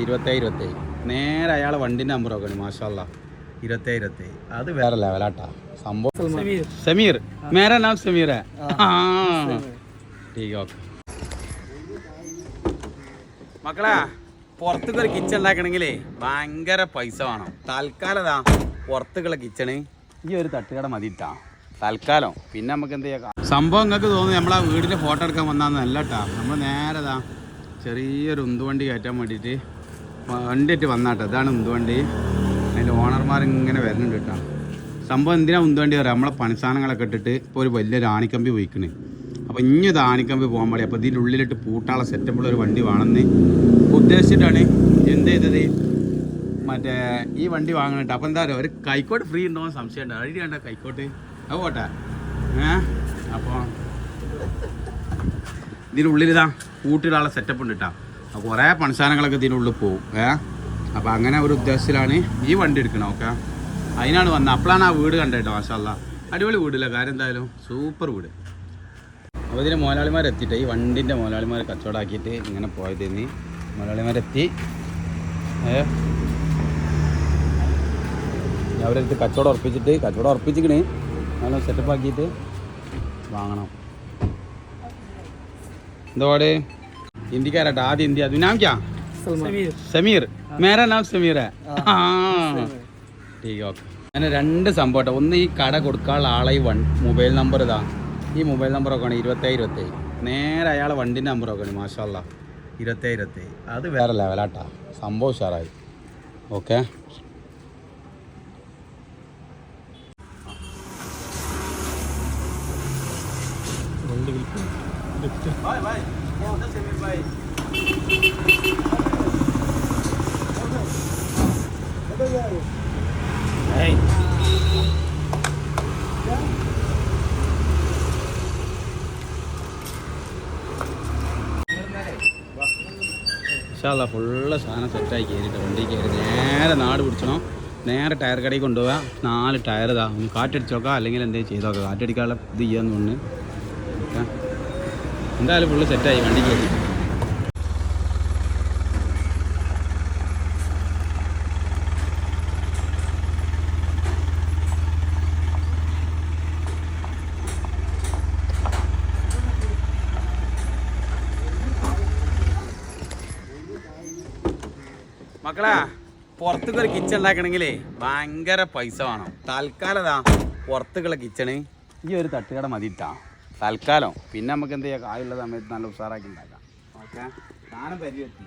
ഇരുപത്തേഴ് ഇരുപത്തേഴ് നേരെ അയാൾ വണ്ടിന്റെ നമ്പർ നോക്കണം മാഷാല്ല ഇരുപത്തേഴ് ഇരുപത്തേഴ് അത് വേറെ ലെവലാട്ടാ സംഭവം സമീർ. സമീർ. മേരാ നാം സമീർ. ഓക്കെ മക്കളെ പുറത്തേക്ക് ഒരു കിച്ചൺ ഉണ്ടാക്കണമെങ്കിലേ ഭയങ്കര പൈസ വേണം. തൽക്കാലം ഇതാ പുറത്തേക്കുള്ള കിച്ചണ് ഈ ഒരു തട്ടുകട മതിട്ടാ തൽക്കാലം. പിന്നെ നമുക്ക് എന്ത് ചെയ്യാം? സംഭവം നിങ്ങൾക്ക് തോന്നുന്നു നമ്മളാ വീടിന്റെ ഫോട്ടോ എടുക്കാൻ വന്നാന്നല്ലട്ടാ കേട്ടാ നമ്മൾ നേരെ ഇതാ ചെറിയൊരു ഉന്തുവണ്ടി കയറ്റാൻ വേണ്ടിയിട്ട് വണ്ടിയിട്ട് വന്നാട്ടോ. ഇതാണ് ഉന്തുവണ്ടി. അതിന്റെ ഓണർമാർ ഇങ്ങനെ വരുന്നുണ്ട് കേട്ടോ. സംഭവം എന്തിനാ ഉന്തുവണ്ടി പറയാം? നമ്മളെ പണിസാധനങ്ങളൊക്കെ ഇട്ടിട്ട് ഇപ്പോൾ ഒരു വലിയൊരു ആണിക്കമ്പി പോയിക്കണേ. അപ്പോൾ ഇനി ഇത് ആണിക്കമ്പി പോകാൻ പാടില്ല. അപ്പോൾ ഇതിന്റെ ഉള്ളിലിട്ട് പൂട്ടാളെ സെറ്റപ്പുള്ള ഒരു വണ്ടി വേണമെന്ന് ഉദ്ദേശിച്ചിട്ടാണ് എന്ത് ചെയ്തത്? മറ്റേ ഈ വണ്ടി വാങ്ങണിട്ട് അപ്പോൾ എന്താ പറയുക ഒരു കൈക്കോട്ട് ഫ്രീ ഉണ്ടോ സംശയം ഉണ്ട്. ഐഡിയ ഉണ്ടോ കൈക്കോട്ട്? അത് പോട്ടെ. ഏ? അപ്പോൾ ഇതിന്റെ ഉള്ളിലിതാ കൂട്ടിടാനുള്ള സെറ്റപ്പ് ഉണ്ട് കേട്ടോ. കുറേ പണിസാധനങ്ങളൊക്കെ ഇതിനുള്ളിൽ പോകും ഏ? അപ്പോൾ അങ്ങനെ ഒരു ഉദ്ദേശത്തിലാണ് ഈ വണ്ടി എടുക്കണം ഓക്കെ? അതിനാണ് വന്നത്. അപ്പോഴാണ് ആ വീട് കണ്ടേട്ടോ മാഷാല്ല. അടിപൊളി വീടില്ല കാര്യം എന്തായാലും? സൂപ്പർ വീട്. അപ്പോൾ ഇതിന് മുതലാളിമാരെത്തിയിട്ട് ഈ വണ്ടിന്റെ മുതലാളിമാർ കച്ചവടമാക്കിയിട്ട് ഇങ്ങനെ പോയതെന്ന് മുതലാളിമാരെത്തി ഏ? അവരെടുത്ത് കച്ചവടം ഉറപ്പിച്ചിട്ട് കച്ചവടം ഉറപ്പിച്ചിക്കണ് നല്ല സെറ്റപ്പ് ആക്കിയിട്ട് വാങ്ങണം. എന്തോടെ ഹിന്ദിക്കാരട്ടെ ആദ്യം ഹിന്ദി അത് നാം ക്യാ? സമീർ. സമീർ. മേരാ നാം സമീർ ആ ടീക്ക് ഓക്കെ. അങ്ങനെ രണ്ട് സംഭവം ഒന്ന് ഈ കട കൊടുക്കാനുള്ള ആളെ ഈ വൺ മൊബൈൽ നമ്പർ ഇതാ. ഈ മൊബൈൽ നമ്പറൊക്കെ ആണ് ഇരുപത്തേഴ് ഇരുപത്തേഴ് നേരെ അയാളെ വണ്ടിന്റെ നമ്പർ ആണ്. മാഷാല്ല. ഇരുപത്തേഴ് ഇരുപത്തേഴ് അത് വേറെ ലെവലാട്ടാ സംഭവം ഉഷാറായി. ഓക്കെ. വണ്ടി ഇൻഷാല്ല ഫുള്ള് സാധനം സെറ്റായി കയറിയിട്ട് വണ്ടി കയറി നേരെ നാട് പിടിച്ചണം. നേരെ ടയർ കടയിൽ കൊണ്ടുപോവുക നാല് ടയർ ഇതാ. ഒന്ന് കാറ്റടിച്ച് നോക്കാം. അല്ലെങ്കിൽ എന്തെങ്കിലും ചെയ്ത് നോക്കാം. കാറ്റടിക്കാനുള്ള ഇത് ചെയ്യാന്ന് ഓക്കെ. എന്തായാലും ഫുള്ള് സെറ്റായി വണ്ടി കയറി. മക്കളെ പുറത്തേക്ക് ഒരു കിച്ചൺ ഉണ്ടാക്കണമെങ്കിലേ ഭയങ്കര പൈസ വേണം. തൽക്കാലം പുറത്തേക്കുള്ള കിച്ചണ് ഈ ഒരു തട്ടുകട മതിട്ടാ തൽക്കാലം. പിന്നെ നമുക്ക് എന്ത് ചെയ്യാം? കായുള്ള സമയത്ത് നല്ല ഉഷാറാക്കി ഉണ്ടാക്കാം. ഓക്കെ? സാധനം പരിചയത്തി